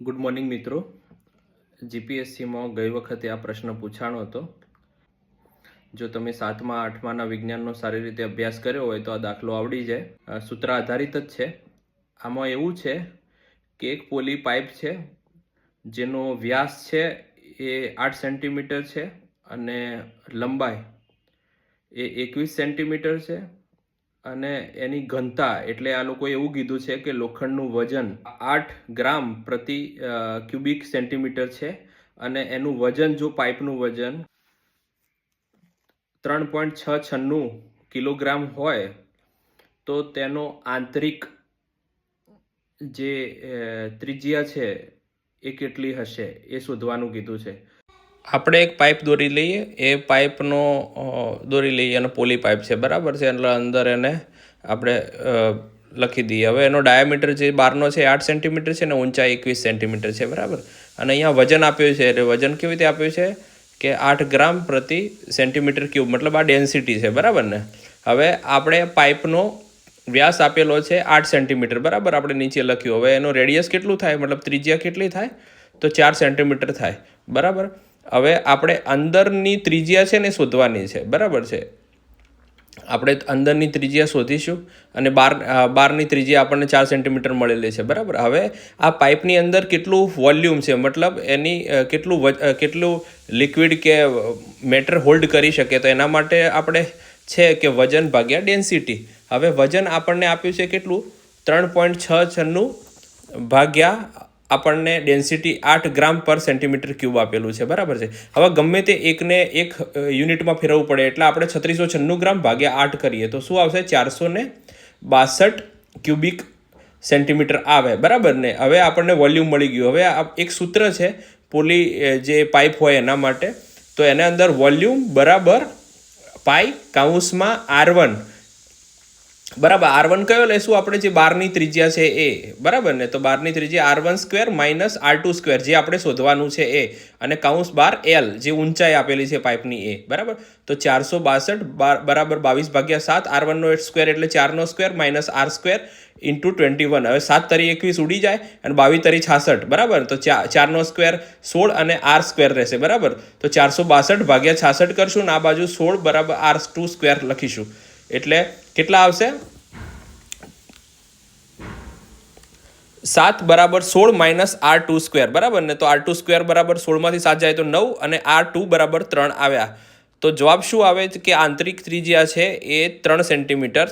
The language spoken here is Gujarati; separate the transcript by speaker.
Speaker 1: ગુડ મોર્નિંગ મિત્રો. જીપીએસસીમાં ગઈ વખતે આ પ્રશ્ન પૂછાણો હતો. જો તમે સાતમા, આઠમાના વિજ્ઞાનનો સારી રીતે અભ્યાસ કર્યો હોય તો આ દાખલો આવડી જાય. સૂત્ર આધારિત જ છે. આમાં એવું છે કે એક પોલી પાઇપ છે, જેનો વ્યાસ છે એ આઠ સેન્ટીમીટર છે અને લંબાઈ એ એકવીસ સેન્ટીમીટર છે. અને એની ઘનતા, એટલે આ લોકોએ એવું કીધું છે કે લોખંડનું વજન આઠ ગ્રામ પ્રતિ ક્યુબિક સેન્ટીમીટર છે અને એનું વજન જો પાઇપનું વજન ત્રણ પોઈન્ટ છ છન્નું કિલોગ્રામ હોય, તો તેનો આંતરિક જે ત્રિજ્યા છે એ કેટલી હશે એ શોધવાનું કીધું છે. આપણે એક પાઇપ દોરી લઈએ, એ પાઇપનો દોરી લઈએ અને પોલી પાઇપ છે, બરાબર છે? એટલે અંદર એને આપણે લખી દઈએ. હવે એનો ડાયામીટર જે બારનો છે આઠ સેન્ટીમીટર છે ને ઊંચાઈ એકવીસ સેન્ટીમીટર છે, બરાબર? અને અહીંયા વજન આપ્યું છે, એટલે વજન કેવી રીતે આપ્યું છે? કે આઠ ગ્રામ પ્રતિ સેન્ટીમીટર ક્યુબ, મતલબ આ ડેન્સિટી છે, બરાબર ને? હવે આપણે પાઇપનો વ્યાસ આપેલો છે આઠ સેન્ટીમીટર, બરાબર? આપણે નીચે લખ્યું. હવે એનો રેડિયસ કેટલું થાય? મતલબ ત્રિજ્યા કેટલી થાય? તો ચાર સેન્ટીમીટર થાય, બરાબર? હવે આપણે અંદરની ત્રિજ્યા છે ને શોધવાની છે, બરાબર છે? આપણે અંદરની ત્રિજ્યા શોધીશું અને બાર બારની ત્રિજ્યા આપણને ચાર સેન્ટીમીટર મળેલી છે, બરાબર? હવે આ પાઇપની અંદર કેટલું વોલ્યુમ છે, મતલબ એની કેટલું કેટલું લિક્વિડ કે મેટર હોલ્ડ કરી શકે તો એના માટે આપણે છે કે વજન ભાગ્યા ડેન્સિટી. હવે વજન આપણને આપ્યું છે કેટલું? ત્રણ પોઈન્ટ છ છન્નું ભાગ્યા આપણને ડેન્સિટી આઠ ગ્રામ પર સેન્ટીમીટર ક્યુબ આપેલું છે. બરાબર છે? હવે ગમે તે એકને એક યુનિટમાં ફેરવવું પડે એટલે આપણે છત્રીસો છન્નું ગ્રામ ભાગ્યા આઠ કરીએ તો શું આવશે? ચારસો ને બાસઠ ક્યુબિક સેન્ટીમીટર આવે. બરાબર ને? હવે આપણને વોલ્યુમ મળી ગયું. હવે આ એક સૂત્ર છે, પોલી જે પાઇપ હોય એના માટે. તો એના અંદર વોલ્યુમ બરાબર પાઈ કાઉન્સમાં આર વન બરાબર આર વન કયો લેશું આપણે જે બારની ત્રિજ્યા છે એ? બરાબર ને? તો બારની ત્રિજ્યા R one square minus R two square જે આપણે શોધવાનું છે એ. અને કાઉન્સ બાર એલ જે ઊંચાઈ આપેલી છે પાઇપની એ. બરાબર? તો ચારસો બાસઠ બરાબર બાવીસ ભાગ્યા સાત આર વનનો સ્ક્વેર એટલે ચારનો square minus R square into twenty one હવે સાત તરી એકવીસ ઉડી જાય અને બાવીસ તરી છાસઠ. બરાબર? તો ચા ચારનો સ્ક્વેર સોળ અને આર સ્ક્વેર રહેશે. બરાબર? તો ચારસો બાસઠ ભાગ્યા છાસઠ કરશું ને આ બાજુ સોળ બરાબર આર ટુ સ્ક્વેર લખીશું. એટલે કેટલા આવશે? સાત બરાબર સોળ માઇનસ આર ટુ સ્ક્વેર. બરાબર ને? તો આર ટુ સ્ક્વેર બરાબર સોળમાંથી સાત જાય તો નવ અને આર ટુ બરાબર ત્રણ આવ્યા. તો જવાબ શું આવે કે આંતરિક ત્રિજ્યા છે એ ત્રણ સેન્ટીમીટર.